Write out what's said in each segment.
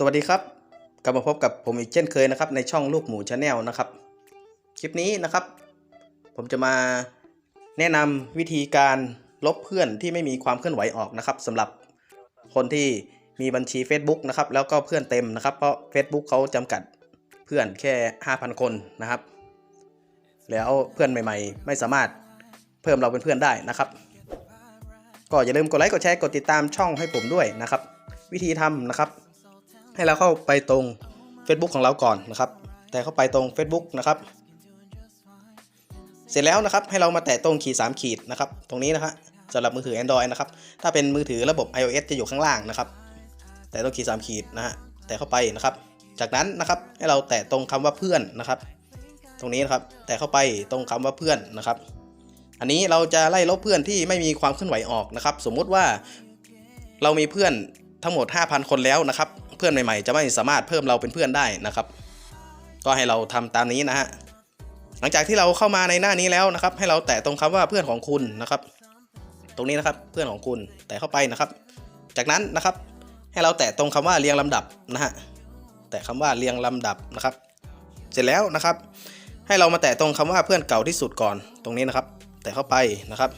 สวัสดีครับ กลับมาพบกับผมอีกเช่นเคยนะครับในช่องลูกหมูชาแนลนะครับ คลิปนี้นะครับ ผมจะมาแนะนำวิธีการลบเพื่อนที่ไม่มีความเคลื่อนไหวออกนะครับสำหรับคนที่มีบัญชี Facebook นะครับแล้วก็เพื่อนเต็มนะครับ เพราะ Facebook เขาจำกัดเพื่อนแค่ 5,000 คนนะครับ แล้วเพื่อนใหม่ ๆ ไม่สามารถเพิ่มเราเป็นเพื่อนได้นะครับ ก็อย่าลืมกดไลค์กดแชร์กดติดตามช่องให้ผมด้วยนะครับ วิธีทำนะครับ ให้เราเข้าไปตรง Facebook ของเราก่อนนะครับ แต่เข้าไปตรง Facebook นะครับ เสร็จแล้วนะครับให้เรามาแตะตรงขีด3ขีดนะครับตรงนี้นะฮะสำหรับมือถือ Android นะครับ ถ้าเป็นมือถือระบบ iOS จะอยู่ข้างล่างนะครับ แต่ตรงขีด3ขีดนะฮะ แตะเข้าไปนะครับ จากนั้นนะครับให้เราแตะตรงคำว่าเพื่อนนะครับ ตรงนี้นะครับ แตะเข้าไปตรงคำว่าเพื่อนนะครับ อันนี้เราจะไล่ลบเพื่อนที่ไม่มีความเคลื่อนไหวออกนะครับ สมมุติว่าเรามีเพื่อนทั้งหมด 5,000 คนแล้วนะครับ เพื่อนใหม่ๆ จะไม่สามารถเพิ่มเราเป็นเพื่อนได้นะครับ ก็ให้เราทำตามนี้นะฮะหลังจากที่เราเข้ามาในหน้านี้แล้วนะครับ ให้เราแตะตรงคำว่าเพื่อนของคุณนะครับ ตรงนี้นะครับเพื่อนของคุณแตะเข้าไปนะครับ จากนั้นนะครับ ให้เราแตะตรงคำว่าเรียงลำดับนะฮะแตะคำว่าเรียงลำดับนะครับ เสร็จแล้วนะครับ ให้เรามาแตะตรงคำว่าเพื่อนเก่าที่สุดก่อนตรงนี้นะครับ แตะเข้าไปนะครับ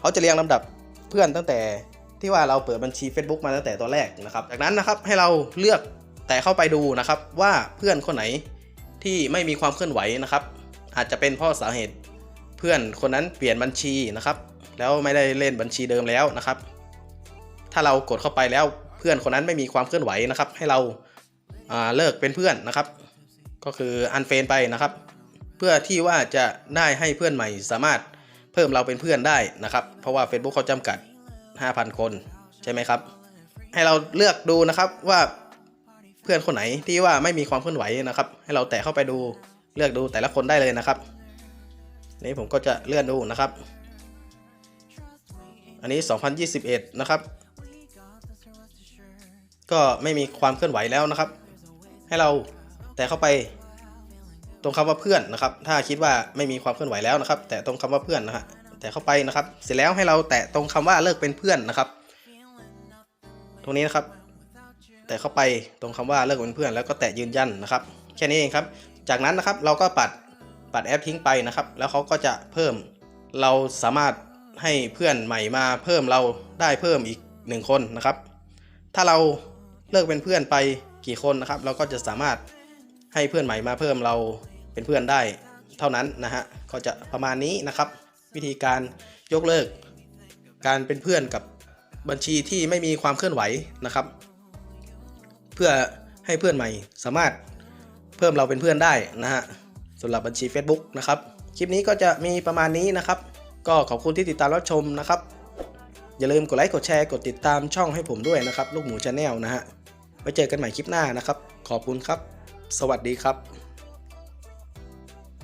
เขาจะเรียงลำดับเพื่อนตั้งแต่ ที่ว่าเราเปิดบัญชี Facebook มาตั้งแต่ตอนแรกนะครับ จากนั้นนะครับให้เราเลือกแต่เข้าไปดูนะครับ ว่าเพื่อนคนไหนที่ไม่มีความเคลื่อนไหวนะครับ อาจจะเป็นเพราะสาเหตุเพื่อนคนนั้นเปลี่ยนบัญชีนะครับ แล้วไม่ได้เล่นบัญชีเดิมแล้วนะครับ ถ้าเรากดเข้าไปแล้วเพื่อนคนนั้นไม่มีความเคลื่อนไหวนะครับ ให้เราาเลิกเป็นเพื่อนนะครับ ก็คืออันเฟนไปนะครับ เพื่อที่ว่าจะได้ให้เพื่อนใหม่สามารถเพิ่มเราเป็นเพื่อนได้นะครับ เพราะว่า Facebook เขาจำกัด 5,000 คนใช่ไหมครับ ให้เราเลือกดูนะครับว่าเพื่อนคนไหนที่ว่าไม่มีความเคลื่อนไหวนะครับ ให้เราแตะเข้าไปดูเลือกดูแต่ละคนได้เลยนะครับ นี่ผมก็จะเลื่อนดูนะครับ อันนี้ 2021 นะครับ ก็ไม่มีความเคลื่อนไหวแล้วนะครับ ให้เราแตะเข้าไปตรงคำว่าเพื่อนนะครับ ถ้าคิดว่าไม่มีความเคลื่อนไหวแล้วนะครับ แต่ตรงคำว่าเพื่อนนะฮะ แต่เข้าไปนะครับ เสร็จแล้วให้เราแตะตรงคำว่าเลิกเป็นเพื่อนนะครับ ตรงนี้นะครับ แต่เข้าไปตรงคำว่าเลิกเป็นเพื่อน แล้วก็แตะยืนยันนะครับ แค่นี้เองครับ จากนั้นนะครับเราก็ปัดปัดแอปทิ้งไปนะครับ แล้วเขาก็จะเพิ่ม เราสามารถให้เพื่อนใหม่มาเพิ่มเราได้เพิ่มอีกหนึ่งคนนะครับ ถ้าเราเลิกเป็นเพื่อนไปกี่คนนะครับ เราก็จะสามารถให้เพื่อนใหม่มาเพิ่มเราเป็นเพื่อนได้เท่านั้นนะฮะ ก็จะประมาณนี้นะครับ วิธีการยกเลิก การเป็นเพื่อนกับบัญชีที่ไม่มีความเคลื่อนไหวนะครับ เพื่อให้เพื่อนใหม่สามารถเพิ่มเราเป็นเพื่อนได้นะฮะสำหรับบัญชี Facebook นะครับ คลิปนี้ก็จะมีประมาณนี้นะครับ ก็ขอบคุณที่ติดตามรับชมนะครับ อย่าลืมกดไลค์กดแชร์กดติดตามช่องให้ผมด้วยนะครับ ลูกหมูชาแนลนะฮะไว้เจอกันใหม่คลิปหน้านะครับ ขอบคุณครับ สวัสดีครับ